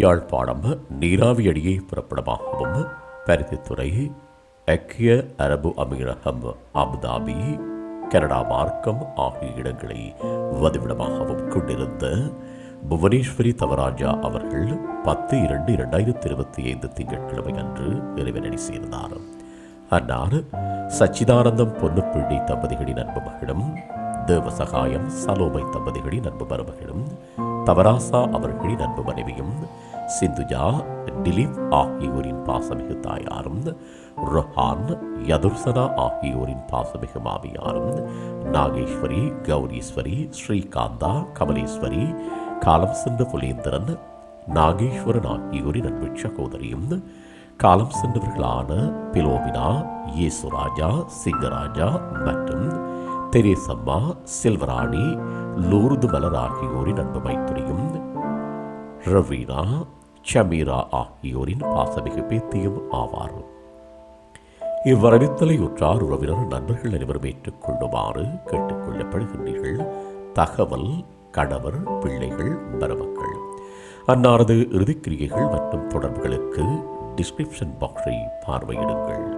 யாழ்ப்பாணம் நீராவி அடியை புறப்படமாகவும் பருத்தித்துறை ஐக்கிய அரபு அமீரகம் அபுதாபி கனடா மார்க்கம் ஆகிய இடங்களை வதிவிடமாகவும் கொண்டிருந்த புவனேஸ்வரி தவராஜா அவர்கள் பத்து இரண்டு இரண்டாயிரத்தி இருபத்தி ஐந்து திங்கட்கிழமை அன்று இறைவனடி சேர்ந்தார். அன்னார் சச்சிதானந்தம் பொன்னுப்பிள்ளி தம்பதிகளின் அன்பு மகளும் தேவசகாயம் சலோமை தம்பதிகளின் அன்பு மருமகளும் தவராசா அவர்களின் அன்பு மனைவியும் சிந்துஜா டிலீப் ஆகியோரின் பாசமிகு தாயாரும் ரொஹான் யதுர்சனா ஆகியோரின் பாசமிகு மாமியாரும் நாகேஸ்வரி கௌரீஸ்வரி ஸ்ரீகாந்தா கமலேஸ்வரி காலம் சென்ற புலேந்திரன் நாகேஸ்வரன் ஆகியோரின் அன்பு சகோதரியும் காலம் சென்றவர்களான பிலோமினா இயேசுராஜா சிங்கராஜா மற்றும் தெரேசம்மா செல்வராணி லூர்து மலர் ஆகியோரின் அன்பு மைத்திரியும் ரவீனா ஷமீரா ஆகியோரின் பாசமிகு பேத்தியும் ஆவார். இவ்வரவித்தலை உற்றார் உறவினர் நண்பர்கள் அனைவரும் ஏற்றுக்கொள்ளுமாறு கேட்டுக்கொள்ளப்படுகின்றீர்கள் தகவல் கணவர் பிள்ளைகள் மருமக்கள். அன்னாரது இறுதிக்கிரியைகள் மற்றும் தொடர்புகளுக்கு டிஸ்கிரிப்ஷன் பாக்ஸை பார்வையிடுங்கள்.